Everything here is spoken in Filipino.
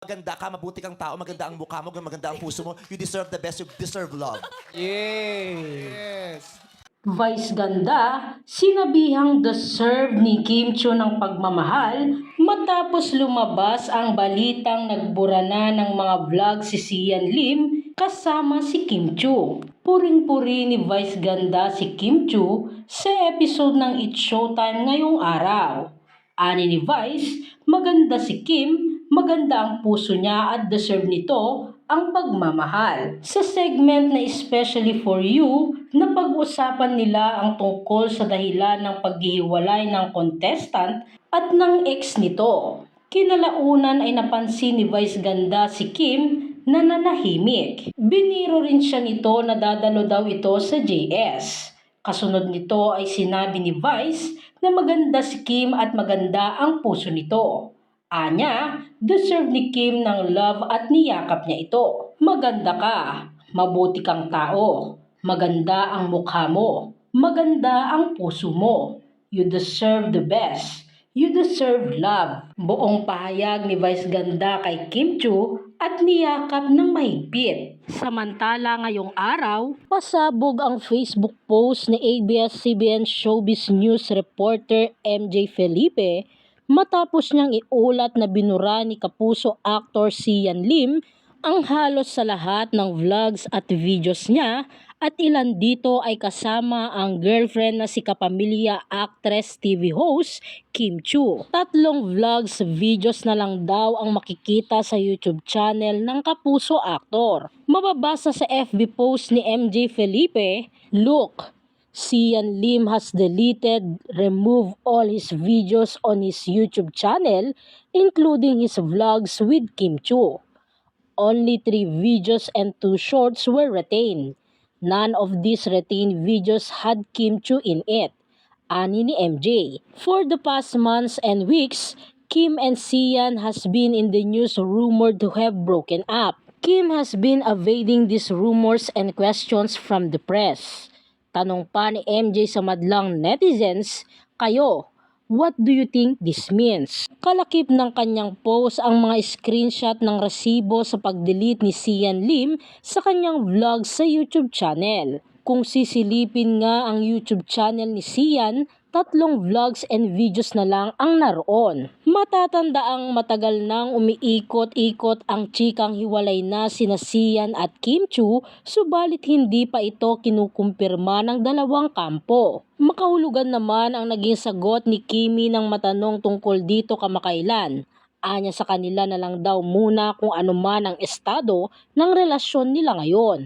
Maganda ka, mabuti kang tao, maganda ang mukha mo, maganda ang puso mo. You deserve the best, you deserve love. Yes. Vice ganda, sinabihang deserve ni Kim Cho ng pagmamahal matapos lumabas ang balitang nagbura na ng mga vlog si Sian Lim kasama si Kim Cho. Puring-puri ni Vice ganda si Kim Cho sa episode ng It's Showtime ngayong araw. Ani ni Vice, maganda si Kim, maganda ang puso niya at deserve nito ang pagmamahal. Sa segment na especially for you, na pag-usapan nila ang tungkol sa dahilan ng paghihiwalay ng contestant at ng ex nito. Kinalaunan ay napansin ni Vice Ganda si Kim na nanahimik. Biniro rin siya nito na dadalo daw ito sa JS. Kasunod nito ay sinabi ni Vice na maganda si Kim at maganda ang puso nito. Anya, deserve ni Kim ng love at niyakap niya ito. Maganda ka, mabuti kang tao, maganda ang mukha mo, maganda ang puso mo. You deserve the best. You deserve love. Buong pahayag ni Vice Ganda kay Kim Chu at niyakap ng mahigpit. Samantala ngayong araw, pasabog ang Facebook post ni ABS-CBN Showbiz News reporter MJ Felipe matapos niyang iulat na binura ni kapuso actor Sian Lim ang halos sa lahat ng vlogs at videos niya at ilan dito ay kasama ang girlfriend na si kapamilya actress TV host Kim Chu. Tatlong vlogs videos na lang daw ang makikita sa YouTube channel ng kapuso actor. Mababasa sa FB post ni MJ Felipe, Look, Sian Lim has deleted, removed all his videos on his YouTube channel, including his vlogs with Kim Chu. Only three videos and two shorts were retained. None of these retained videos had Kim Chu in it. Ani ni MJ. For the past months and weeks, Kim and Sian has been in the news rumored to have broken up. Kim has been evading these rumors and questions from the press. Tanong pa ni MJ sa madlang netizens, kayo, What do you think this means? Kalakip ng kanyang post ang mga screenshot ng resibo sa pag-delete ni Sian Lim sa kanyang vlog sa YouTube channel. Kung sisilipin nga ang YouTube channel ni Sian, tatlong vlogs and videos na lang ang naroon. Matatanda ang matagal nang umiikot-ikot ang chikang hiwalay na sina Sian at Kim Chu, subalit hindi pa ito kinukumpirma ng dalawang kampo. Makahulugan naman ang naging sagot ni Kimi nang matanong tungkol dito kamakailan. Anya sa kanila na lang daw muna kung ano man ang estado ng relasyon nila ngayon.